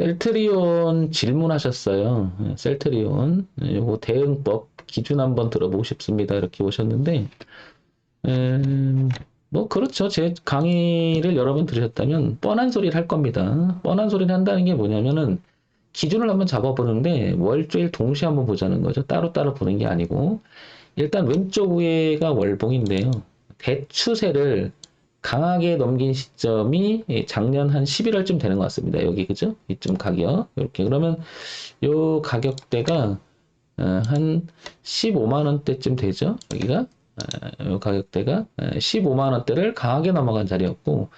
셀트리온 질문하셨어요. 예, 셀트리온. 예, 요거 대응법 기준 한번 들어보고 싶습니다. 이렇게 오셨는데, 음, 뭐, 그렇죠. 제 강의를 여러 번 들으셨다면 뻔한 소리를 할 겁니다. 뻔한 소리를 한다는 게 뭐냐면은 기준을 한번 잡아보는데 월조일 동시에 한번 보자는 거죠. 따로따로 보는 게 아니고. 일단 왼쪽 위에가 월봉인데요. 대추세를 강하게 넘긴 시점이 작년 한 11월쯤 되는 것 같습니다. 여기 그죠? 이쯤 가격 이렇게 그러면 요 가격대가 어, 한 15만 원대쯤 되죠. 여기가 어, 요 가격대가 15만 원대를 강하게 넘어간 자리였고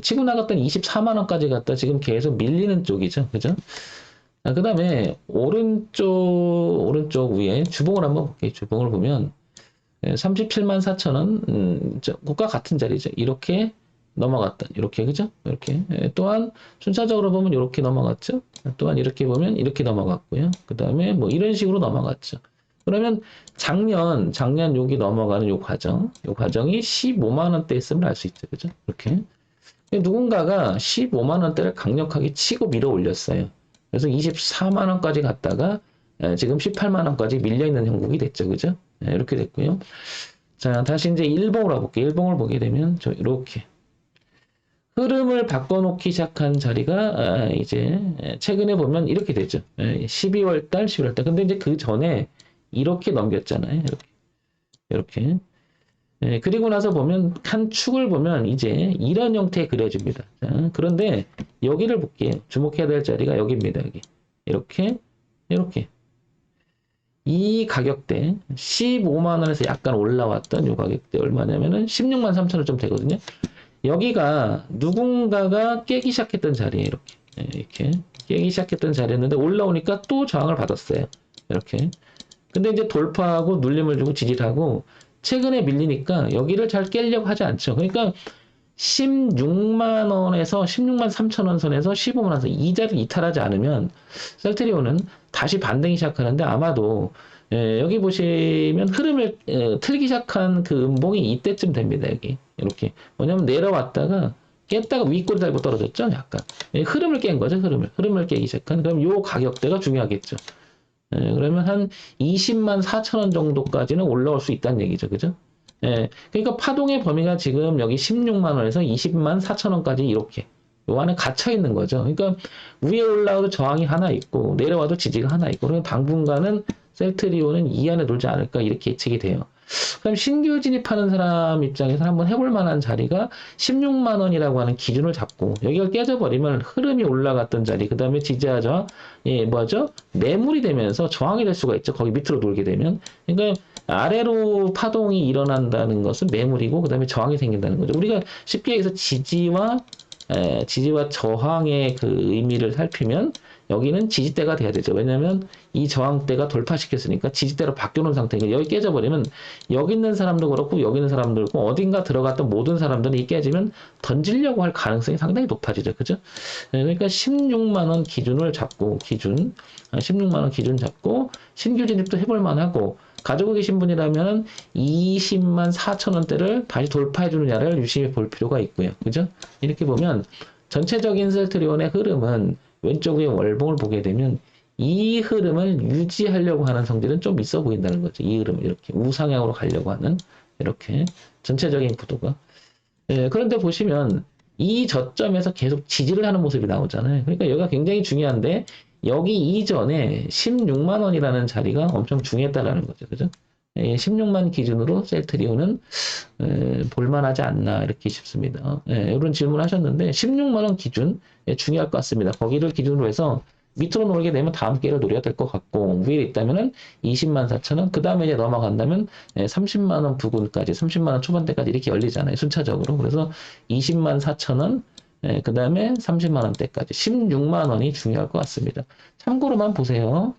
치고 나갔던 24만 원까지 갔다 지금 계속 밀리는 쪽이죠. 그죠? 그 다음에 오른쪽 오른쪽 위에 주봉을 한번 볼게요. 주봉을 보면 37만 4천 원, 음, 저, 그과 같은 자리죠. 이렇게 넘어갔다. 이렇게, 그죠? 이렇게. 예, 또한, 순차적으로 보면 이렇게 넘어갔죠. 또한 이렇게 보면 이렇게 넘어갔고요. 그 다음에 뭐 이런 식으로 넘어갔죠. 그러면 작년, 작년 여기 넘어가는 요 과정, 요 과정이 15만 원대 있음을 알 수 있죠. 그죠? 이렇게. 누군가가 15만 원대를 강력하게 치고 밀어 올렸어요. 그래서 24만 원까지 갔다가 예, 지금 18만 원까지 밀려 있는 형국이 됐죠. 그죠? 예, 이렇게 됐고요. 자, 다시 이제 일봉으로 볼게요. 일봉을 보게 되면 저 이렇게 흐름을 바꿔놓기 시작한 자리가 아, 이제 최근에 보면 이렇게 되죠. 12월 달, 11월 달. 근데 이제 그 전에 이렇게 넘겼잖아요. 이렇게. 이렇게. 예, 그리고 나서 보면 한 축을 보면 이제 이런 형태 그려집니다. 자, 그런데 여기를 볼게요. 주목해야 될 자리가 여기입니다. 여기. 이렇게, 이렇게. 이 가격대 15만 원에서 약간 올라왔던 이 가격대 얼마냐면은 16만 3천 원 좀 되거든요. 여기가 누군가가 깨기 시작했던 자리에 이렇게 네, 이렇게 깨기 시작했던 자리였는데 올라오니까 또 저항을 받았어요. 이렇게. 근데 이제 돌파하고 눌림을 주고 지지하고 최근에 밀리니까 여기를 잘 깨려고 하지 않죠. 그러니까 16만 원에서 16만 3천 원 선에서 15만 원에서 이 자리를 이탈하지 않으면 셀트리온은 다시 반등이 시작하는데 아마도 예, 여기 보시면 흐름을 예, 틀기 시작한 그 음봉이 이때쯤 됩니다. 여기 이렇게 뭐냐면 내려왔다가 깼다가 윗골 달고 떨어졌죠. 약간 예, 흐름을 깬 거죠. 흐름을 흐름을 깨기 시작한 그럼 요 가격대가 중요하겠죠. 예, 그러면 한 20만 4천 원 정도까지는 올라올 수 있다는 얘기죠. 그죠? 예, 그러니까 파동의 범위가 지금 여기 16만 원에서 20만 4천 원까지 이렇게 요 안에 갇혀 있는 거죠. 그러니까 위에 올라와도 저항이 하나 있고 내려와도 지지가 하나 있고 그러면 당분간은 셀트리온은 이 안에 놀지 않을까 이렇게 예측이 돼요. 그럼 신규 진입하는 사람 입장에서 한번 해볼 만한 자리가 16만 원이라고 하는 기준을 잡고 여기가 깨져버리면 흐름이 올라갔던 자리 그 다음에 지지하자 예 뭐죠 매물이 되면서 저항이 될 수가 있죠. 거기 밑으로 놀게 되면 그러니까 아래로 파동이 일어난다는 것은 매물이고 그 다음에 저항이 생긴다는 거죠. 우리가 쉽게 얘기해서 지지와 에, 지지와 저항의 그 의미를 살피면 여기는 지지대가 돼야 되죠. 왜냐하면 이 저항대가 돌파시켰으니까 지지대로 바뀌어놓은 상태니까 여기 깨져버리면 여기 있는 사람도 그렇고 여기 있는 사람도 그렇고 어딘가 들어갔던 모든 사람들이 이 깨지면 던지려고 할 가능성이 상당히 높아지죠. 그죠? 네, 그러니까 16만 원 기준을 잡고 기준 16만 원 기준 잡고 신규 진입도 해볼 만하고 가지고 계신 분이라면 20만 4천 원대를 다시 돌파해 주느냐를 유심히 볼 필요가 있고요. 그죠? 이렇게 보면 전체적인 셀트리온의 흐름은 왼쪽 에 월봉을 보게 되면 이 흐름을 유지하려고 하는 성질은 좀 있어 보인다는 거죠. 이 흐름을 이렇게 우상향으로 가려고 하는 이렇게 전체적인 구도가. 예, 그런데 보시면 이 저점에서 계속 지지를 하는 모습이 나오잖아요. 그러니까 여기가 굉장히 중요한데 여기 이전에 16만 원이라는 자리가 엄청 중요했다라는 거죠. 그죠? 예, 16만 기준으로 셀트리온은 에, 볼만하지 않나 이렇게 싶습니다. 예, 이런 질문 하셨는데 16만 원 기준 예, 중요할 것 같습니다. 거기를 기준으로 해서 밑으로 놀게 되면 다음 기회를 노려야 될 것 같고 위에 있다면은 20만 4천 원, 그 다음에 이제 넘어간다면 예, 30만 원 부근까지, 30만 원 초반대까지 이렇게 열리잖아요. 순차적으로. 그래서 20만 4천 원, 예, 그 다음에 30만 원대까지 16만 원이 중요할 것 같습니다. 참고로만 보세요.